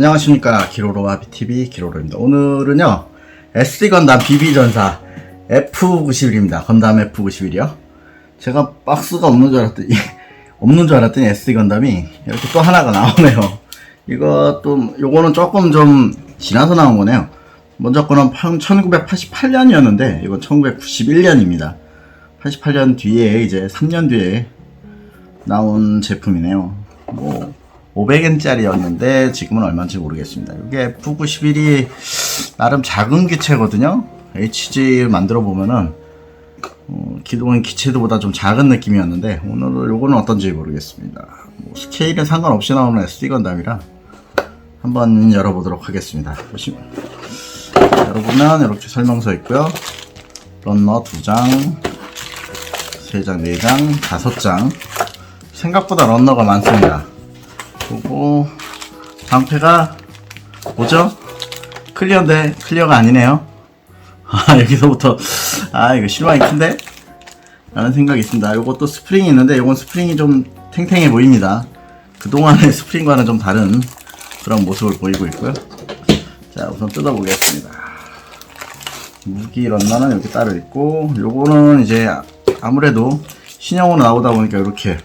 안녕하십니까. 기로로와 BTV 기로로입니다. 오늘은요 SD 건담 BB전사 F91입니다. 건담 F91이요. 제가 박스가 없는 줄 알았더니 없는 줄 알았더니 SD 건담이 이렇게 또 하나가 나오네요. 이것도 요거는 조금 좀 지나서 나온 거네요. 먼저 거는 1988년이었는데 이건 1991년입니다. 88년 뒤에 이제 3년 뒤에 나온 제품이네요. 뭐 500엔짜리였는데 지금은 얼마인지 모르겠습니다. 이게 F91이 나름 작은 기체거든요. HG 만들어 보면은 어, 기존 기체도보다 좀 작은 느낌이었는데 오늘은 요거는 어떤지 모르겠습니다. 뭐 스케일은 상관없이 나오는 SD 건담이라 한번 열어보도록 하겠습니다. 보시 열어보면 이렇게 설명서 있고요. 런너 2장, 3장, 4장, 5장 생각보다 런너가 많습니다. 그리고 방패가 뭐죠? 클리어인데 클리어가 아니네요. 아 여기서부터 아 이거 실망이 큰데? 라는 생각이 있습니다. 요것도 스프링이 있는데 요건 스프링이 좀 탱탱해 보입니다. 그동안의 스프링과는 좀 다른 그런 모습을 보이고 있고요. 자 우선 뜯어보겠습니다. 무기 런너는 여기 따로 있고 요거는 이제 아무래도 신형으로 나오다 보니까 이렇게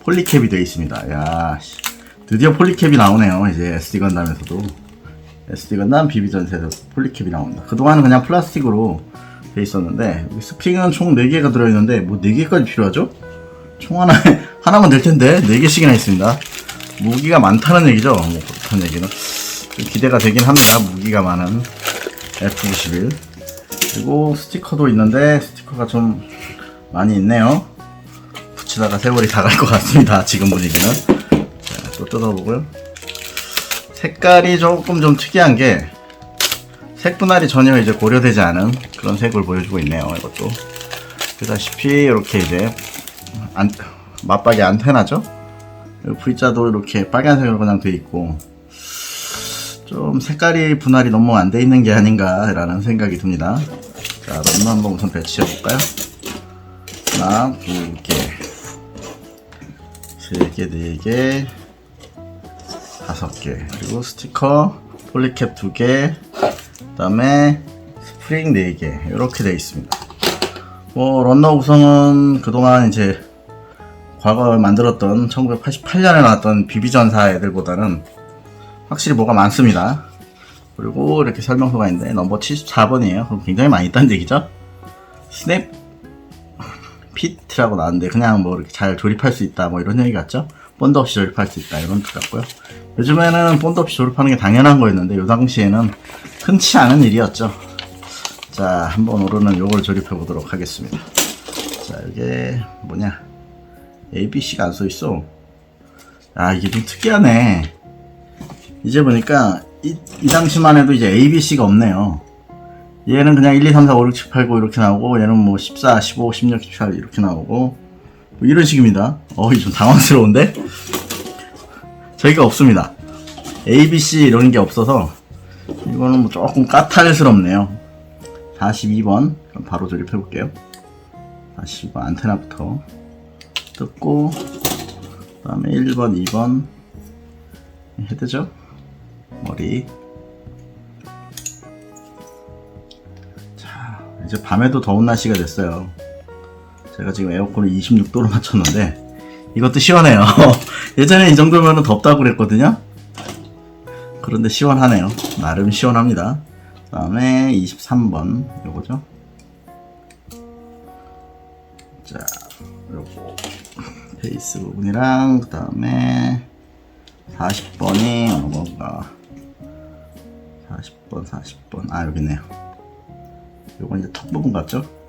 폴리캡이 되어 있습니다. 야, 씨. 드디어 폴리캡이 나오네요. 이제 SD 건담에서도. SD 건담 비비 전세에서 폴리캡이 나온다. 그동안은 그냥 플라스틱으로 돼 있었는데, 스프링은 총 4개가 들어있는데, 뭐 4개까지 필요하죠? 총 하나, 하나만 될 텐데, 4개씩이나 있습니다. 무기가 많다는 얘기죠? 뭐, 그렇다는 얘기는. 좀 기대가 되긴 합니다. 무기가 많은 F91. 그리고 스티커도 있는데, 스티커가 좀 많이 있네요. 붙이다가 세월이 다 갈 것 같습니다. 지금 분위기는. 자, 또 뜯어보고요. 색깔이 조금 좀 특이한 게 색분할이 전혀 이제 고려되지 않은 그런 색을 보여주고 있네요. 이것도. 보다시피 이렇게 이제 안, 맞박이 안테나죠? V자도 이렇게 빨간색으로 그냥 돼 있고 좀 색깔이 분할이 너무 안 돼 있는 게 아닌가라는 생각이 듭니다. 자, 런너 한번 우선 배치해 볼까요? 하나, 두 개, 세 개, 네 개, 다섯 개. 그리고 스티커, 폴리캡 두 개, 그 다음에 스프링 네 개. 이렇게 되어 있습니다. 뭐, 런너 구성은 그동안 이제 과거에 만들었던 1988년에 나왔던 비비전사 애들보다는 확실히 뭐가 많습니다. 그리고 이렇게 설명서가 있는데 넘버 74번이에요. 그럼 굉장히 많이 있다는 얘기죠. 스냅 피트라고 나왔는데 그냥 뭐 이렇게 잘 조립할 수 있다 뭐 이런 얘기 같죠? 본드 없이 조립할 수 있다 이런 뜻 같고요. 요즘에는 본드 없이 조립하는 게 당연한 거였는데 요 당시에는 흔치 않은 일이었죠. 자 한번 오르는 요걸 조립해 보도록 하겠습니다. 자 이게 뭐냐 ABC가 안 써 있어. 아 이게 좀 특이하네. 이제 보니까 이, 이 당시만 해도 이제 ABC가 없네요. 얘는 그냥 1, 2, 3, 4, 5, 6, 7, 8, 9 이렇게 나오고 얘는 뭐 14, 15, 16, 17 이렇게 나오고 뭐 이런 식입니다. 어이 좀 당황스러운데? 저희가 없습니다. A, B, C 이런 게 없어서 이거는 뭐 조금 까탈스럽네요. 42번 그럼 바로 조립해 볼게요. 42번 안테나부터 뜯고 그 다음에 1번, 2번 헤드죠? 머리 이제 밤에도 더운 날씨가 됐어요. 제가 지금 에어컨을 26도로 맞췄는데 이것도 시원해요. 예전에 이 정도면 덥다고 그랬거든요. 그런데 시원하네요. 나름 시원합니다. 그 다음에 23번 요거죠. 자, 요거 베이스 부분이랑 그 다음에 40번이 어느 건가 40번 40번 아 여기 있네요 요건 이제 턱 부분 같죠?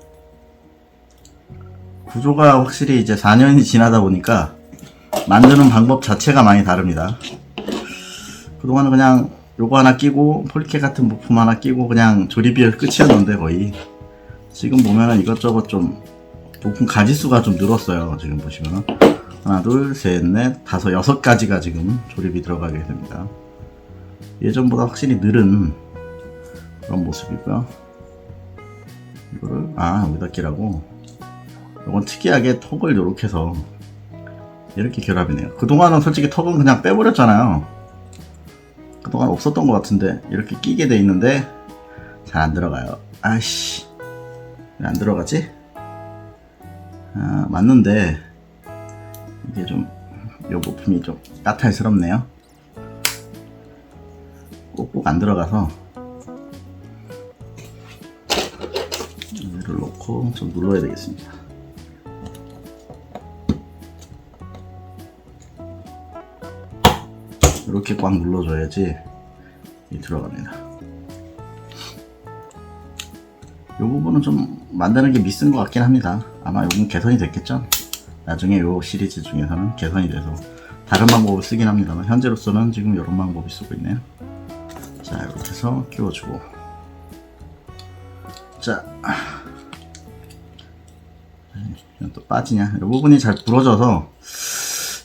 구조가 확실히 이제 4년이 지나다 보니까 만드는 방법 자체가 많이 다릅니다. 그동안은 그냥 요거 하나 끼고 폴리케 같은 부품 하나 끼고 그냥 조립이 끝이었는데 거의 지금 보면은 이것저것 좀 부품 가지수가 좀 늘었어요. 지금 보시면은 하나 둘 셋 넷 다섯 여섯 가지가 지금 조립이 들어가게 됩니다. 예전보다 확실히 늘은 그런 모습이고요. 이거를 아 여기다 끼라고 이건 특이하게 턱을 이렇게 해서 이렇게 결합이네요 그동안은 솔직히 턱은 그냥 빼버렸잖아요 그동안 없었던 것 같은데 이렇게 끼게 돼 있는데 잘 안 들어가요. 아씨 왜 안 들어가지? 아 맞는데 이게 좀이 부품이 좀 까탈스럽네요. 꼭꼭 안 들어가서 얘를 놓고 좀 눌러야 되겠습니다. 이렇게 꽉 눌러줘야지 이 들어갑니다. 이 부분은 좀 만드는 게 미스인 것 같긴 합니다. 아마 이건 개선이 됐겠죠? 나중에 이 시리즈 중에서는 개선이 돼서 다른 방법을 쓰긴 합니다만 현재로서는 지금 이런 방법을 쓰고 있네요. 자 이렇게 해서 끼워주고 자 이건 또 빠지냐 이 부분이 잘 부러져서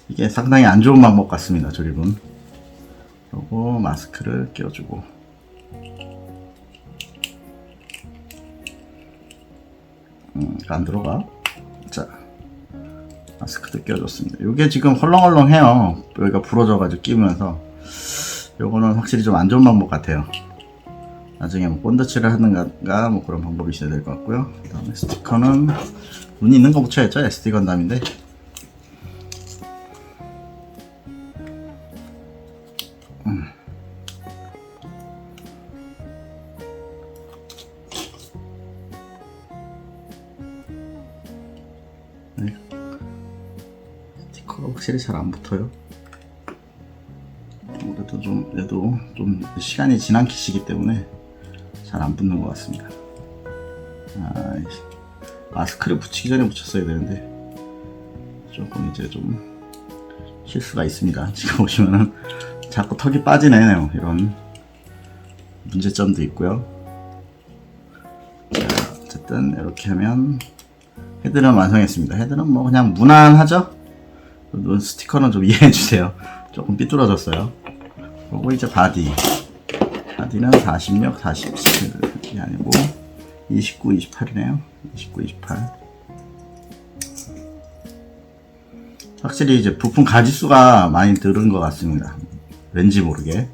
이게 상당히 안 좋은 방법 같습니다 조립은 그리고 마스크를 끼워주고. 음, 안 들어가? 자 마스크도 끼워줬습니다. 이게 지금 헐렁헐렁해요. 여기가 부러져가지고 끼우면서. 요거는 확실히 좀 안 좋은 방법 같아요. 나중에 뭐 본드칠을 하는가 뭐 그런 방법이 있어야 될 것 같고요. 그 다음에 스티커는 눈이 있는 거 붙여야죠. SD 건담인데 잘 안 붙어요. 그래도 좀 얘도 좀 시간이 지난 킷이기 때문에 잘 안 붙는 것 같습니다. 아. 마스크를 붙이기 전에 붙였어야 되는데 조금 이제 좀 실수가 있습니다. 지금 보시면은 자꾸 턱이 빠지네요. 이런 문제점도 있고요. 자, 어쨌든 이렇게 하면 헤드는 완성했습니다. 헤드는 뭐 그냥 무난하죠? 눈 스티커는 좀 이해해 주세요. 조금 삐뚤어졌어요. 그리고 이제 바디. 바디는 46, 47이 아니고 29, 28이네요. 29, 28. 확실히 이제 부품 가지수가 많이 늘은 것 같습니다. 왠지 모르게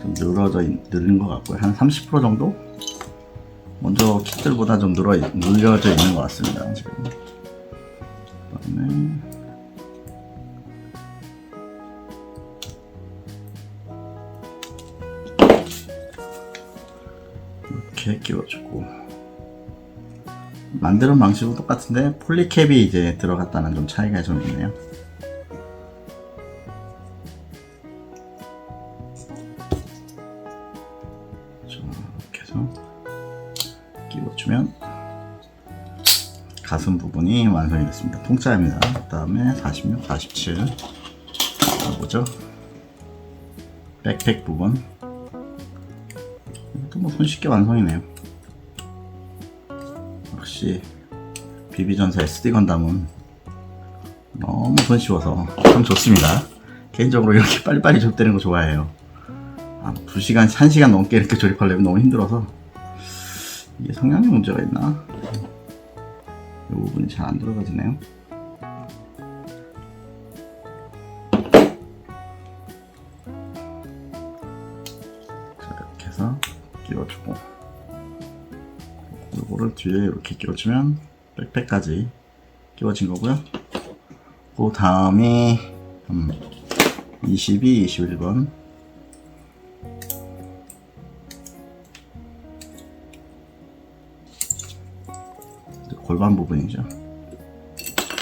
좀 늘어져 있- 늘은 것 같고요. 한 30% 정도? 먼저 킷들보다 좀 늘어 늘려져 있는 것 같습니다. 지금. 그 다음에 이렇게 끼워주고 만드는 방식은 똑같은데 폴리캡이 이제 들어갔다는 좀 차이가 좀 있네요. 자, 이렇게 해서 끼워주면 가슴 부분이 완성이 됐습니다. 통짜입니다. 그 다음에 46, 47 뭐죠? 백팩 부분 뭐 손쉽게 완성이네요. 역시 비비전사 SD 건담은 너무 손쉬워서 참 좋습니다. 개인적으로 이렇게 빨리빨리 조립되는 거 좋아해요. 아, 2시간, 1시간 넘게 이렇게 조립하려면 너무 힘들어서 이게 성향에 문제가 있나? 이 부분이 잘 안 들어가지네요. 뒤에 이렇게 끼워주면 백팩까지 끼워진 거고요. 그 다음이 음, 22, 21번 골반 부분이죠.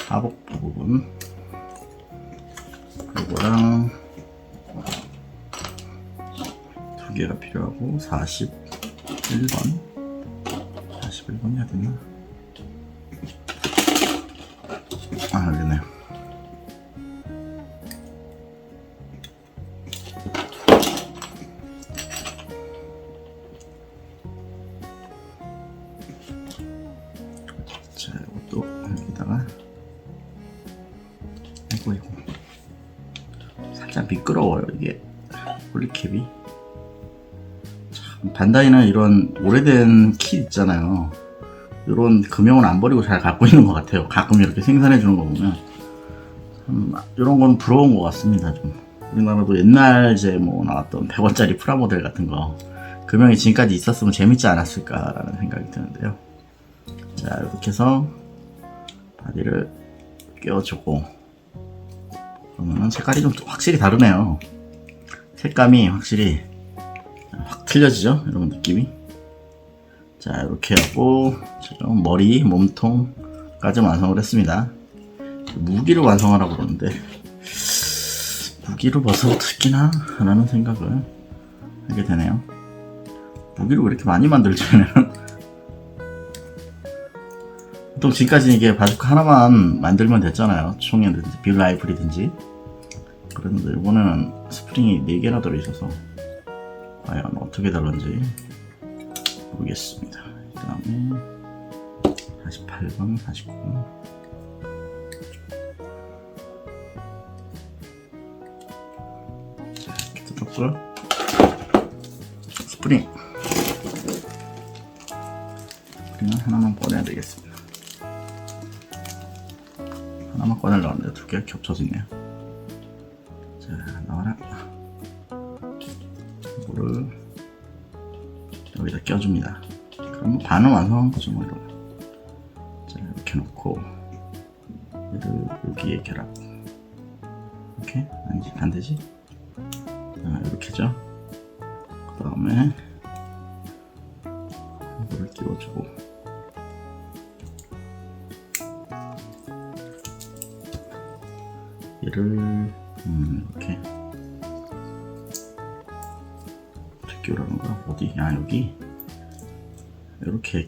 하복 부분 그거랑 두 개가 필요하고 41번 41번 해야 되나? 참 반다이는 이런 오래된 킷 있잖아요. 이런 금형은 안 버리고 잘 갖고 있는 것 같아요. 가끔 이렇게 생산해 주는 거 보면. 참 이런 건 부러운 것 같습니다 좀. 우리나라도 옛날 이제 뭐 나왔던 100원짜리 프라모델 같은 거. 금형이 지금까지 있었으면 재밌지 않았을까라는 생각이 드는데요. 자 이렇게 해서 바디를 끼워주고. 그러면은 색깔이 좀 확실히 다르네요. 색감이 확실히 확 틀려지죠? 이런 느낌이. 자 이렇게 하고 머리, 몸통까지 완성을 했습니다. 무기를 완성하라고 그러는데 무기를 벌써 특기나 하라는 생각을 하게 되네요. 무기를 왜 이렇게 많이 만들지는 보통 지금까지 이게 바주카 하나만 만들면 됐잖아요. 총이든지 빌 라이플이든지. 그런데 이번에는 스프링이 4개나 들어있어서 과연 어떻게 다른지 모르겠습니다. 그 다음에 48번, 49번. 자, 이렇게 뜯었고요. 스프링. 스프링은 하나만 꺼내야 되겠습니다. 하나만 꺼내려고 하는데 두 개가 겹쳐져 있네요. 껴줍니다. 그럼 반은 완성한 거죠, 뭐 이러면. 자, 이렇게 놓고 얘를 여기에 결합. 이렇게? 아니지, 안 되지?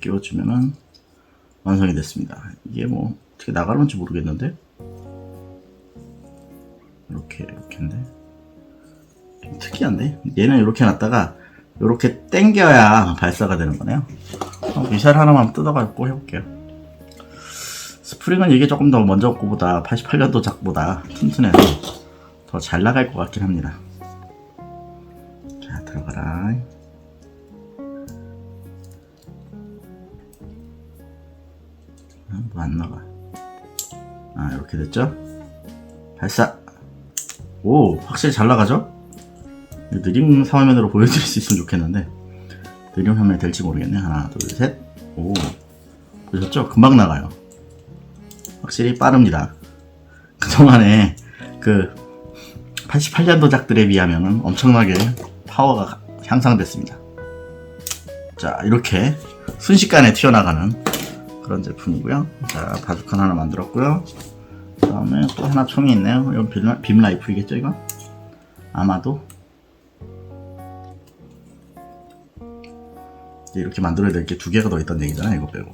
끼워주면은 완성이 됐습니다. 이게 뭐 어떻게 나가는지 모르겠는데 이렇게 이렇게인데 좀 특이한데 얘는 이렇게 놨다가 이렇게 당겨야 발사가 되는 거네요. 미사일 하나만 뜯어갖고 해볼게요. 스프링은 이게 조금 더 먼저 거보다 88년도 작보다 튼튼해서 더 잘 나갈 것 같긴 합니다. 자 들어가라. 안 나가. 아 이렇게 됐죠? 발사. 오 확실히 잘 나가죠? 느림 화면으로 보여드릴 수 있으면 좋겠는데 느림 화면이 될지 모르겠네. 하나 둘 셋. 오 보셨죠? 금방 나가요. 확실히 빠릅니다. 그동안에 그 88년도작들에 비하면 엄청나게 파워가 향상됐습니다. 자, 이렇게 순식간에 튀어나가는 그런 제품이고요. 자, 바주칸 하나 만들었고요. 그 다음에 또 하나 총이 있네요. 이건 빔, 빔 라이프이겠죠, 이거? 아마도. 이렇게 만들어야 될 게 두 개가 더 있다는 얘기잖아요, 이거 빼고.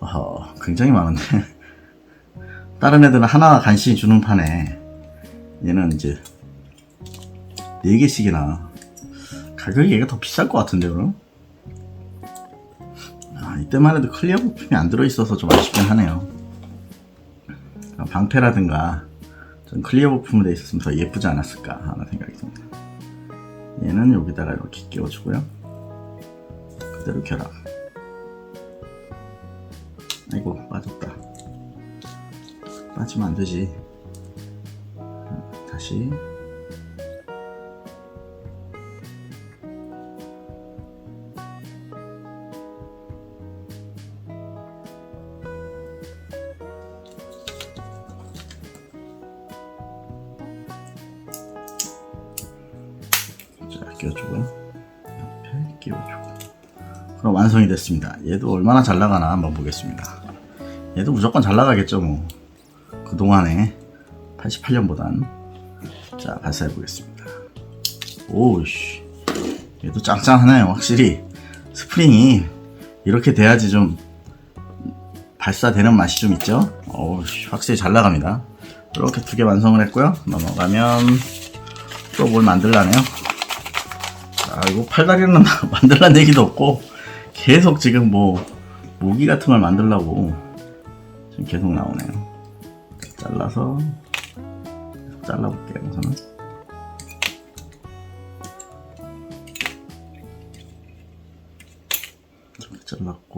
어허, 굉장히 많은데. 다른 애들은 하나 간신히 주는 판에 얘는 이제 네 개씩이나 가격이 얘가 더 비쌀 것 같은데 그럼? 아 이때만 해도 클리어 부품이 안 들어있어서 좀 아쉽긴 하네요. 방패라든가 좀 클리어 부품으로 돼 있었으면 더 예쁘지 않았을까 하는 생각이 듭니다. 얘는 여기다가 이렇게 끼워주고요. 그대로 결합 아이고 빠졌다. 빠지면 안 되지. 다시. 끼워주고요. 옆에 끼워주고. 그럼 완성이 됐습니다. 얘도 얼마나 잘 나가나 한번 보겠습니다. 얘도 무조건 잘 나가겠죠, 뭐. 그동안에 88년보단 자 발사해 보겠습니다 오우씨 얘도 짱짱하네요 확실히 스프링이 이렇게 돼야지 좀 발사되는 맛이 좀 있죠 오우씨 확실히 잘 나갑니다 이렇게 두 개 완성을 했고요 넘어가면 또 뭘 만들라네요 자 이거 팔다리는 만들란 얘기도 없고 계속 지금 뭐 모기 같은 걸 만들라고 지금 계속 나오네요. 잘라서 계속 잘라볼게요 우선은. 이렇게 잘랐고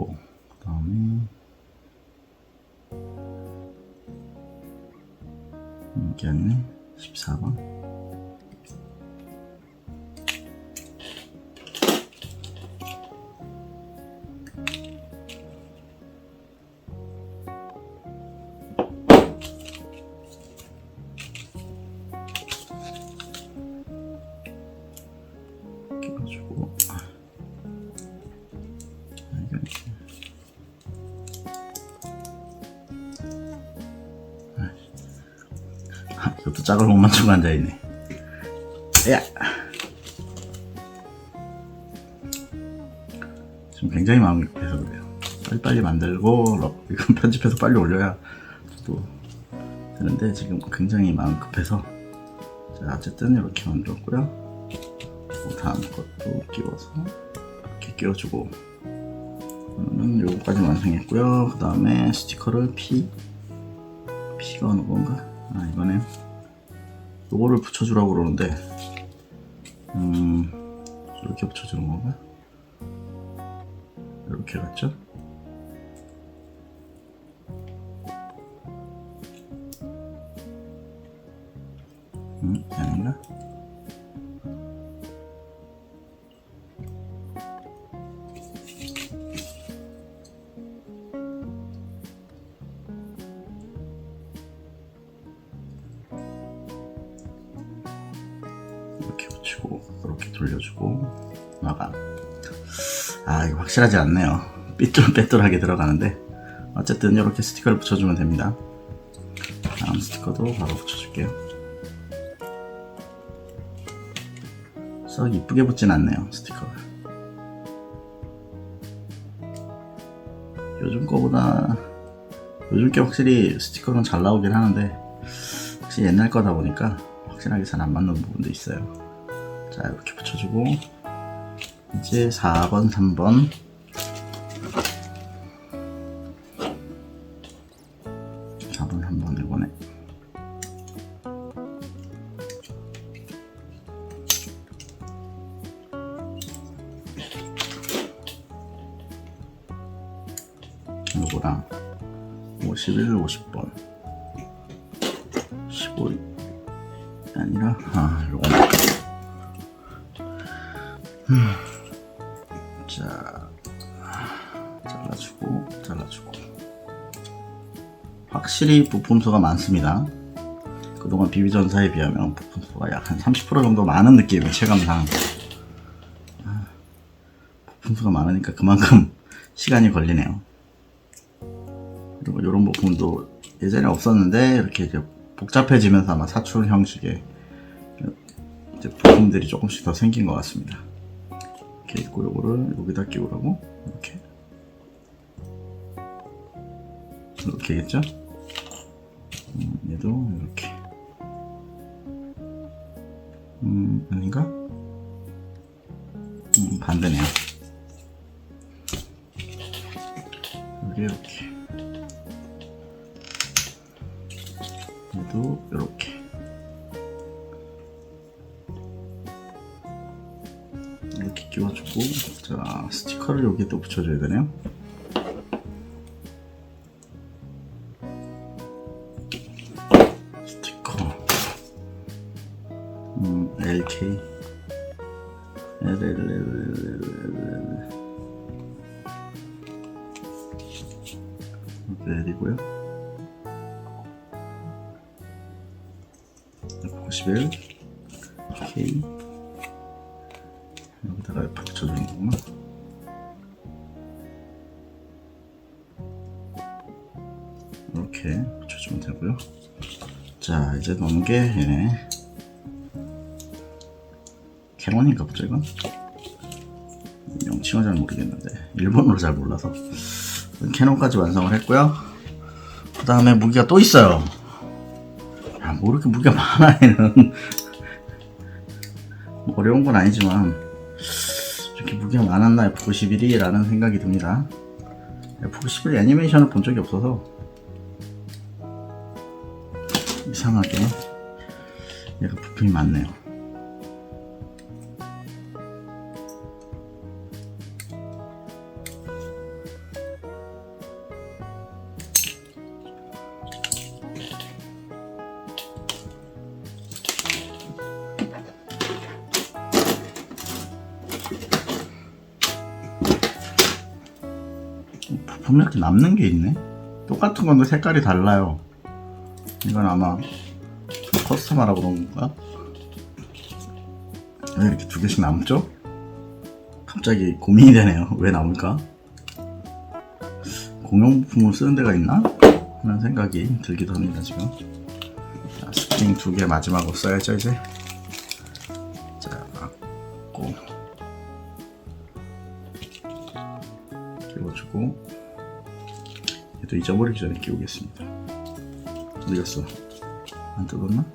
맞추고 앉아있네. 야. 지금 굉장히 마음이 급해서 그래요. 빨리빨리 만들고 러- 이건 편집해서 빨리 올려야 또 되는데 지금 굉장히 마음 급해서. 자 어쨌든 이렇게 만들었고요. 그 다음 것도 끼워서 이렇게 끼워주고. 그러면 요거까지 완성했고요. 그 다음에 스티커를 P P가 어느 건가? 아 이번에 요거를 붙여주라고 그러는데 음 이렇게 붙여주는 건가? 이렇게 갔죠? 음, 아닌가? 아 이거 확실하지 않네요. 삐뚤빼뚤하게 들어가는데. 어쨌든 이렇게 스티커를 붙여주면 됩니다. 다음 스티커도 바로 붙여줄게요. 썩 이쁘게 붙진 않네요 스티커가. 요즘 거보다 요즘 게 확실히 스티커는 잘 나오긴 하는데 혹시 옛날 거다 보니까 확실하게 잘 안 맞는 부분도 있어요. 자 이렇게 붙여주고 이제 4번 3번. 사번 한번 이번에. 요거랑 51, 50번. 15 아니라 아 요거 음. 확실히 부품수가 많습니다. 그동안 비비전사에 비하면 부품수가 약 한 30% 정도 많은 느낌이에요 체감상. 아, 부품수가 많으니까 그만큼 시간이 걸리네요. 그리고 이런 부품도 예전에 없었는데 이렇게 이제 복잡해지면서 아마 사출 형식의 이제 부품들이 조금씩 더 생긴 것 같습니다. 이렇게 있고 요거를 여기다 끼우라고? 이렇게? 이렇게겠죠? 음, 얘도 이렇게 음 아닌가? 음 반대네요. 여기 이렇게 얘도 이렇게 이렇게 끼워주고 자 스티커를 여기에 또 붙여줘야 되네요 게 얘네. 캐논인가 보죠 이건? 명칭은 잘 모르겠는데. 일본어로 잘 몰라서. 캐논까지 완성을 했고요. 그 다음에 무기가 또 있어요. 야, 뭐 이렇게 무게가 많아, 얘는. 뭐 어려운 건 아니지만, 이렇게 무게가 많았나, F91이? 라는 생각이 듭니다. F91 애니메이션을 본 적이 없어서, 이상하게, 얘가 부품이 많네요. 부품 이렇게 남는 게 있네. 똑같은 건데 색깔이 달라요. 이건 아마 커스텀하라고 그런 건가? 왜 이렇게 두 개씩 남죠? 갑자기 고민이 되네요. 왜 나올까? 공용 부품을 쓰는 데가 있나? 하는 생각이 들기도 합니다, 지금. 자, 스프링 두 개 마지막으로 써야죠, 이제. 자, 맞고. 끼워주고. 얘도 잊어버리기 전에 끼우겠습니다. 어디 갔어? 안 뜯었나?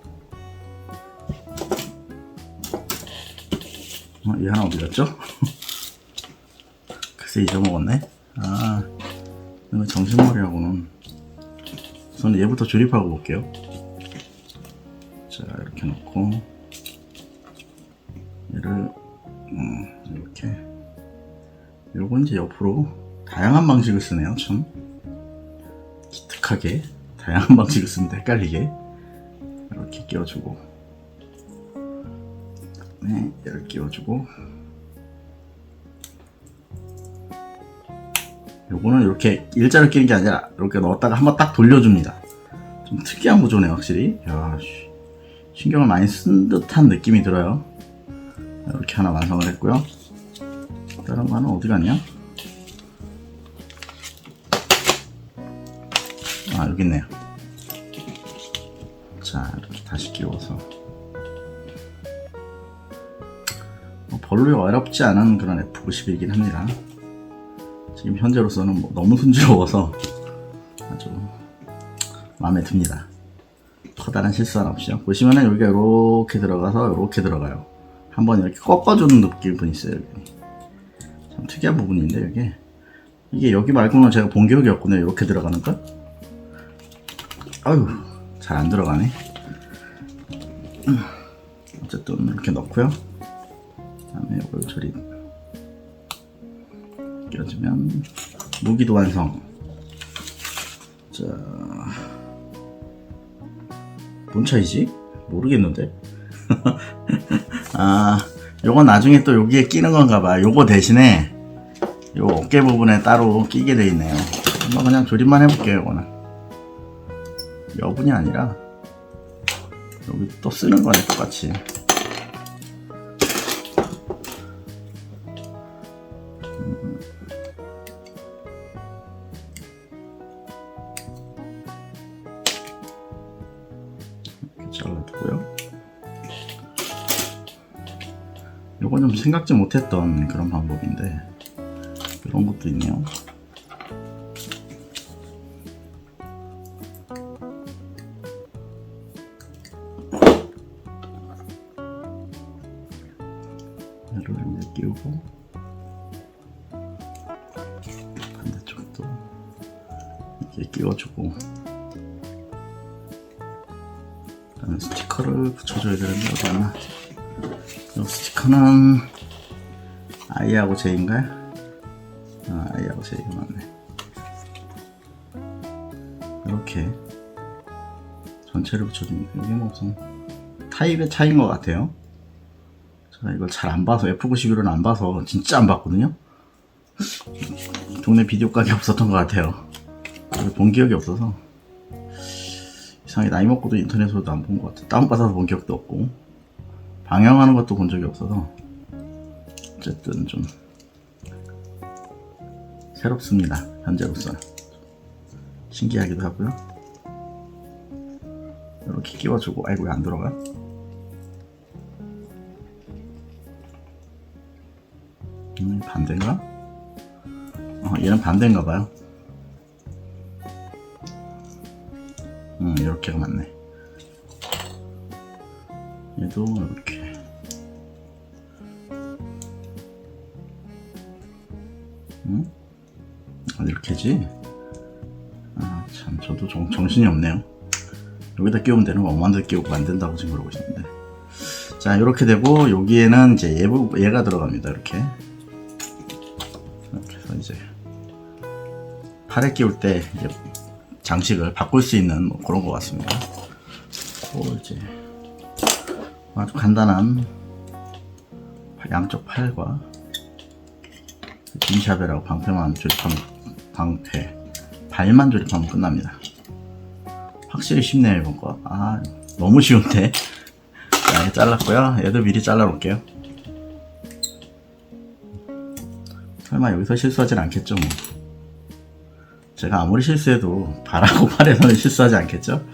어, 얘 하나 어디 갔죠? 글쎄 잊어먹었네. 아, 이거 정신머리하고는. 우선 얘부터 조립하고 볼게요. 자, 이렇게 놓고, 얘를, 음, 이렇게. 요건 이제 옆으로 다양한 방식을 쓰네요, 참. 기특하게. 다양한 방식을 쓰는데 헷갈리게. 이렇게 끼워주고. 네, 얘를 끼워주고. 요거는 이렇게 일자로 끼는 게 아니라 이렇게 넣었다가 한번 딱 돌려줍니다. 좀 특이한 구조네 확실히. 야, 씨, 신경을 많이 쓴 듯한 느낌이 들어요. 이렇게 하나 완성을 했고요. 다른 거는 어디 갔냐? 아 여기 있네요. 자 이렇게 다시 끼워서 별로 어렵지 않은 그런 F90이긴 합니다. 지금 현재로서는 뭐 너무 순조로워서 아주 마음에 듭니다. 커다란 실수 하나 없이요. 보시면은 여기가 이렇게 들어가서 이렇게 들어가요. 한번 이렇게 꺾어주는 느낌이 있어요. 여기. 참 특이한 부분인데 이게 이게 여기 말고는 제가 본 기억이 없거든요. 이렇게 들어가는 거. 아유 잘 안 들어가네. 음, 어쨌든 이렇게 넣고요. 그다음에 이걸 처리 끼워주면 무기도 완성. 자, 뭔 차이지? 모르겠는데. 아, 요건 나중에 또 여기에 끼는 건가 봐. 요거 대신에 요 어깨 부분에 따로 끼게 돼 있네요. 한번 그냥 조립만 해볼게요, 요거는. 여분이 아니라 여기 또 쓰는 거네, 똑같이. 생각지 못했던 그런 방법인데 이런 것도 있네요. 아이하고 제인가요? 아, 아이하고 제이가 맞네. 이렇게 전체를 붙여줍니다. 이게 뭐 무슨 타입의 차이인 것 같아요. 제가 이걸 잘 안 봐서 F91은 안 봐서 진짜 안 봤거든요. 동네 비디오 가게 없었던 것 같아요. 본 기억이 없어서 이상하게 나이 먹고도 인터넷으로도 안 본 것 같아. 다운받아서 본 기억도 없고 방영하는 것도 본 적이 없어서 어쨌든 좀 새롭습니다. 현재로서는 신기하기도 하고요. 이렇게 끼워주고 아이고 왜 안 들어가? 음, 반대인가? 어, 얘는 반대인가 봐요. 음, 이렇게가 맞네. 얘도 이렇게. 아, 이렇게지? 아, 참, 저도 정, 정신이 없네요. 여기다 끼우면 되는 거 엄마한테 끼우고 만든다고 지금 그러고 있는데. 자, 이렇게 되고, 여기에는 이제 얘, 부- 얘가 들어갑니다. 이렇게. 이렇게 해서 이제, 팔에 끼울 때 이제 장식을 바꿀 수 있는 뭐 그런 것 같습니다. 그 이제, 아주 간단한 양쪽 팔과 빈샤벨하고 방패만 조립하면 방패 발만 조립하면 끝납니다. 확실히 쉽네요 이번 거. 아 너무 쉬운데. 자, 이거 잘랐고요. 얘도 미리 잘라 놓을게요. 설마 여기서 실수하진 않겠죠, 뭐. 제가 아무리 실수해도 바라고 팔에서는 실수하지 않겠죠?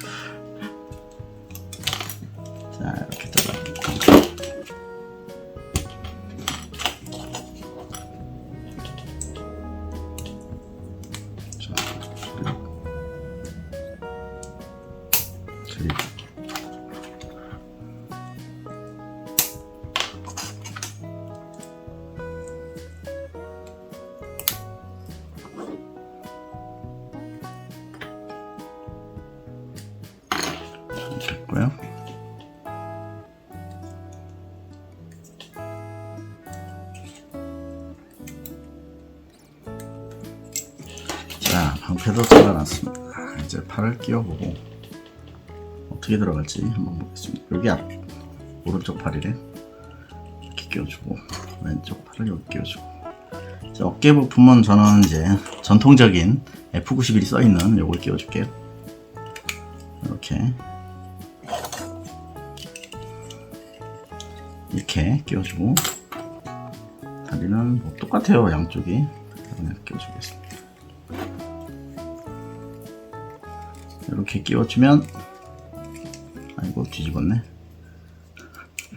됐고요. 자, 방패도 잘라놨습니다. 이제 팔을 끼워보고 어떻게 들어갈지 한번 보겠습니다. 여기 앞 오른쪽 팔이래 이렇게 끼워주고 왼쪽 팔을 여기 끼워주고 자, 어깨 부품은 저는 이제 전통적인 F91이 써있는 요걸 끼워줄게요. 끼워주고 다리는 뭐 똑같아요 양쪽이. 그냥 끼워주겠습니다. 이렇게 끼워주면 아이고 뒤집었네.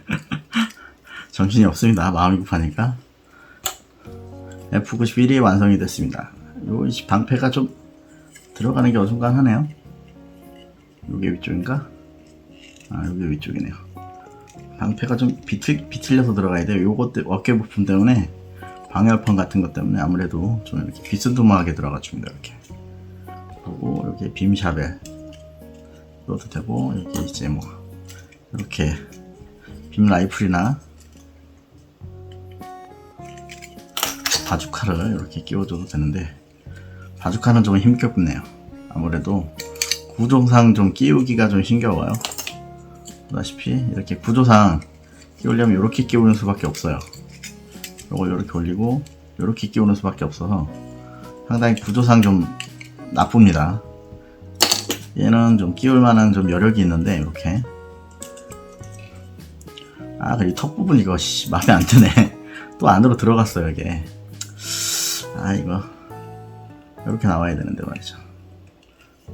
정신이 없습니다. 마음이 급하니까. F91이 완성이 됐습니다. 요 방패가 좀 들어가는 게 어중간하네요. 요게 위쪽인가? 아 요게 위쪽이네요 방패가 좀 비틀, 비틀려서 들어가야 돼요. 요것 때, 어깨 부품 때문에 방열판 같은 것 때문에 아무래도 좀 이렇게 비스듬하게 들어가 줍니다. 이렇게. 그리고 여기 빔샵에 넣어도 되고 여기 이제 뭐 이렇게 빔 라이플이나 바주카를 이렇게 끼워줘도 되는데 바주카는 좀 힘겹네요. 아무래도 구조상 좀 끼우기가 좀 힘겨워요. 보다시피 이렇게 구조상 끼우려면 이렇게 끼우는 수밖에 없어요. 요걸 이렇게 올리고 이렇게 끼우는 수밖에 없어서 상당히 구조상 좀 나쁩니다. 얘는 좀 끼울 만한 좀 여력이 있는데 이렇게 아 그리고 턱 부분 이거 씨, 마음에 안 드네. 또 안으로 들어갔어요 이게. 아 이거 이렇게 나와야 되는데 말이죠.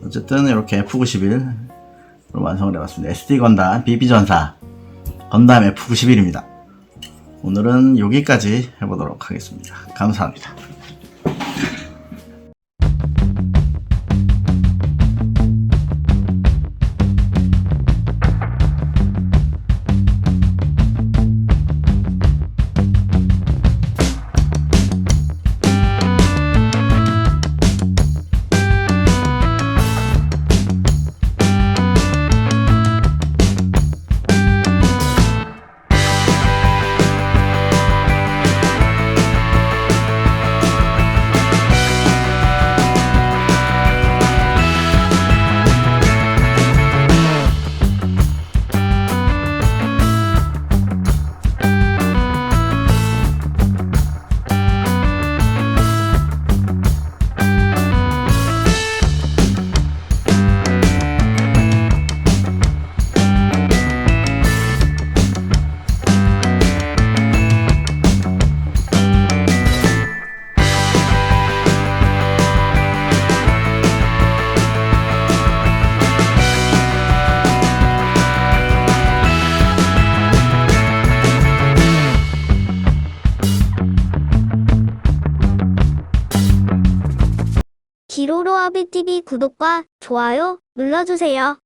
어쨌든 이렇게 F91 완성을 해봤습니다. SD 건담 BB전사 건담 F91입니다. 오늘은 여기까지 해보도록 하겠습니다. 감사합니다. 기로로아비TV 구독과 좋아요 눌러주세요.